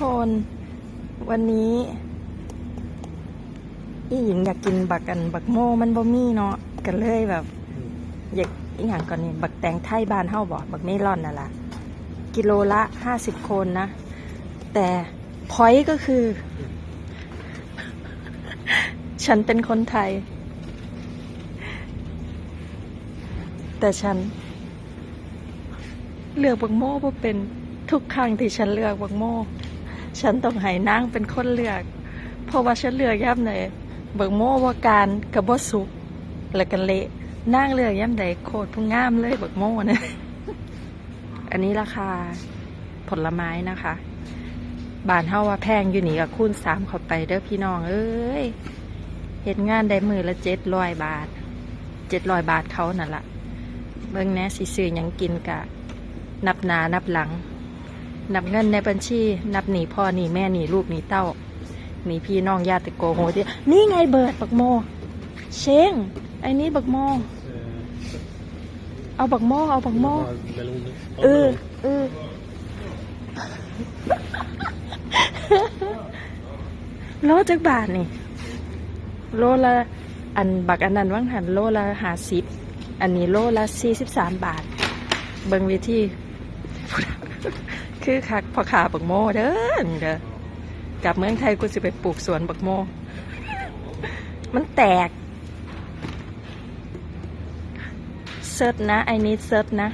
คนวันนี้อีหญิงอยากกินบักกัน บักโม่มันบ่มีเนาะกันเลยแบบ อยากอีหยังก่อนนี่บักแตงไทยบ้านเฮาบ่บักเมลอนน่ะล่ะกิโลละห้าสิบคนนะ แต่พอยก็คือ ฉันเป็นคนไทย แต่ฉัน เลือกบักโม่บ่เป็นทุกครั้งที่ฉันเลือกบักโม่ ฉันต้องให้นางเป็นคนเลือก เพราะว่าฉันเลือกย่ำไหนบักโม่ว่าการกับบสุกแล้วกันเละนางเลือกย่ำใดโคตรผู้งามเลยเบักโม่เนี่ยอันนี้ราคาผลไม้นะคะบานเฮาว่าแพงอยู่นี่กับคูณสามเข้าไปเด้อพี่น้อง เอ้ยเห็นงานได้มือละเจ็ดร้อยบาทเจ็ดร้อยบาทเขานั่นละเบิ่งแน่สิซื้อยังกินกะ นับหนานับหลัง นับเงินในบัญชี นับหนีพ่อหนีแม่หนีลูกหนีเต้าหนีพี่น้องญาติโกโหที่นี่ไงเบิดบักโม เชงไอ้นี่บักโมเอาบักโมเอาบักโมเออเออโลจักบาทนี่ โลละอันบักอันนั้นว่างหันโลละหาสิบอันนี้โลละสี่สิบสามบาท เบิงวิธี คือคักพอขาบักโมเด้อนี่เด้อกลับเมืองไทยกูจะไปปลูกสวนบักโม มันแตกเซิร์ชนะไอ้นี้เซิร์ชนะ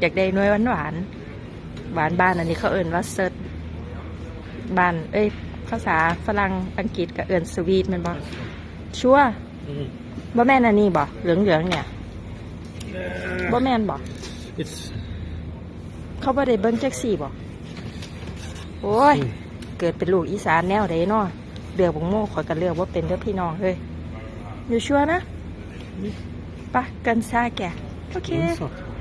อยากได้หน้อยหวานหวานๆหวานบ้านอันนี้เขาเอิ่นว่าเซิร์ชบ้าน เอ้ยภาษาฝรั่งอังกฤษก็เอิ่นสวีทแมันบอกชัวร์บ่แม่นอันนี้บ่เหลืองเหลืองๆเนี่ยบ่แม่นบ่ It's เขาบ่ได้เบิ้งแจ็คสี่บ่โอ้ย เกิดเป็นลูกอีสานแนวใดเนาะเลือกบงโม่ขอยกันเลือกว่าเป็นเด้อพี่น้องเฮ้ยอยู่ชัวร์นะปะกันซาแกโอเค inside.